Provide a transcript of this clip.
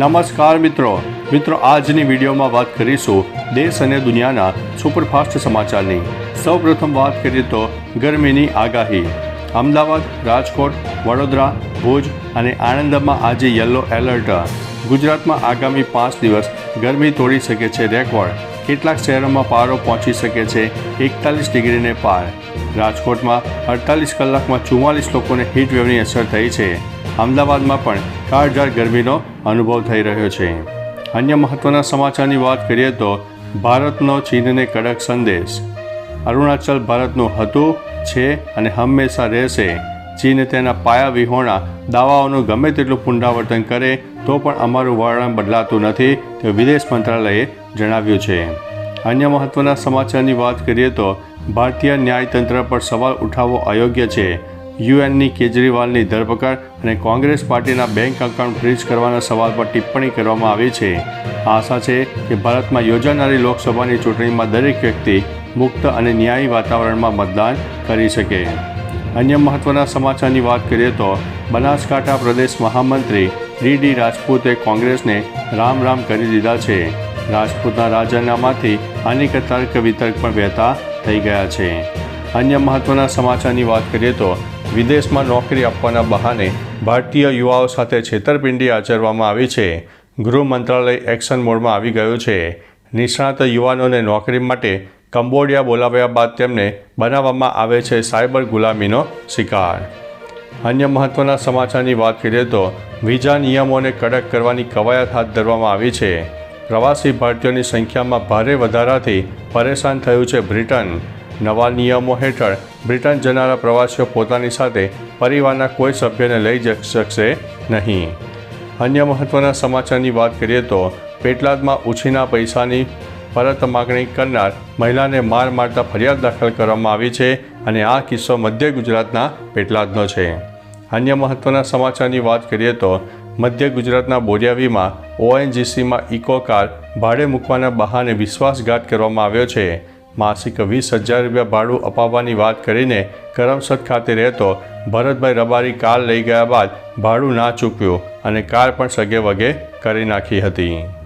નમસ્કાર મિત્રો. મિત્રો, આજની વિડીયોમાં વાત કરીશું દેશ અને દુનિયાના સુપરફાસ્ટ સમાચારની. સૌપ્રથમ વાત કરીએ તો ગરમીની આગાહી. અમદાવાદ, રાજકોટ, વડોદરા, ભુજ અને આણંદમાં આજે યલો એલર્ટ. ગુજરાતમાં આગામી પાંચ દિવસ ગરમી તોડી શકે છે રેકોર્ડ. કેટલાક શહેરોમાં પારો પહોંચી શકે છે એકતાલીસ ડિગ્રીને પાર. રાજકોટમાં અડતાલીસ કલાકમાં ચુમ્માલીસ લોકોને હીટ વેવની અસર થઈ છે. અમદાવાદમાં પણ કાળઝાળ ગરમીનો અનુભવ થઈ રહ્યો છે. અન્ય મહત્ત્વના સમાચારની વાત કરીએ તો ભારતનો ચીનને કડક સંદેશ. અરુણાચલ ભારતનું હતું, છે અને હંમેશા રહેશે. ચીન તેના પાયા વિહોણા દાવાઓનું ગમે તેટલું પુનરાવર્તન કરે તો પણ અમારું વર્ણન બદલાતું નથી, તે વિદેશ મંત્રાલયે જણાવ્યું છે. અન્ય મહત્ત્વના સમાચારની વાત કરીએ તો ભારતીય ન્યાયતંત્ર પર સવાલ ઉઠાવવો અયોગ્ય છે. યુએનની કેજરીવાલની ધરપકડ અને કોંગ્રેસ પાર્ટીના બેંક એકાઉન્ટ ફ્રીઝ કરવાના સવાલ પર ટિપ્પણી કરવામાં આવી છે. આશા છે કે ભારતમાં યોજાનારી લોકસભાની ચૂંટણીમાં દરેક વ્યક્તિ મુક્ત અને ન્યાયી વાતાવરણમાં મતદાન કરી શકે. અન્ય મહત્ત્વના સમાચારની વાત કરીએ તો, બનાસકાંઠા પ્રદેશ મહામંત્રી ડી ડી રાજપૂતે કોંગ્રેસને રામ રામ કરી દીધા છે. રાજપૂતના રાજીનામાથી અનેક તર્ક વિતર્ક પણ વહેતા થઈ ગયા છે. અન્ય મહત્ત્વના સમાચારની વાત કરીએ તો વિદેશમાં નોકરી આપવાના બહાને ભારતીય યુવાઓ સાથે છેતરપિંડી આચરવામાં આવી છે. ગૃહ મંત્રાલય એક્શન મોડમાં આવી ગયું છે. નિષ્ણાત યુવાનોને નોકરી માટે કંબોડિયા બોલાવ્યા બાદ તેમને બનાવવામાં આવે છે સાયબર ગુલામીનો શિકાર. અન્ય મહત્ત્વના સમાચારની વાત કરીએ તો વિઝા નિયમોને કડક કરવાની કવાયત હાથ ધરવામાં આવી છે. પ્રવાસી ભારતીયોની સંખ્યામાં ભારે વધારાથી પરેશાન થયું છે બ્રિટન. નવા નિયમો હેઠળ બ્રિટન જનારા પ્રવાસીઓ પોતાની સાથે પરિવારના કોઈ સભ્યને લઈ જ શકશે નહીં. અન્ય મહત્ત્વના સમાચારની વાત કરીએ તો પેટલાદમાં ઉછીના પૈસાની પરત માગણી કરનાર મહિલાને માર મારતા ફરિયાદ દાખલ કરવામાં આવી છે અને આ કિસ્સો મધ્ય ગુજરાતના પેટલાદનો છે. અન્ય મહત્ત્વના સમાચારની વાત કરીએ તો મધ્ય ગુજરાતના બોરિયાવીમાં ઓએનજીસીમાં ઇકો કાર ભાડે મૂકવાના બહાને વિશ્વાસઘાત કરવામાં આવ્યો છે. માસિક વીસ હજાર રૂપિયા ભાડું અપાવવાની વાત કરીને કરમસદ ખાતે રહેતો ભરતભાઈ રબારી કાર લઈ ગયા બાદ ભાડું ના ચૂકવ્યું અને કાર પણ સગે વગે કરી નાખી હતી.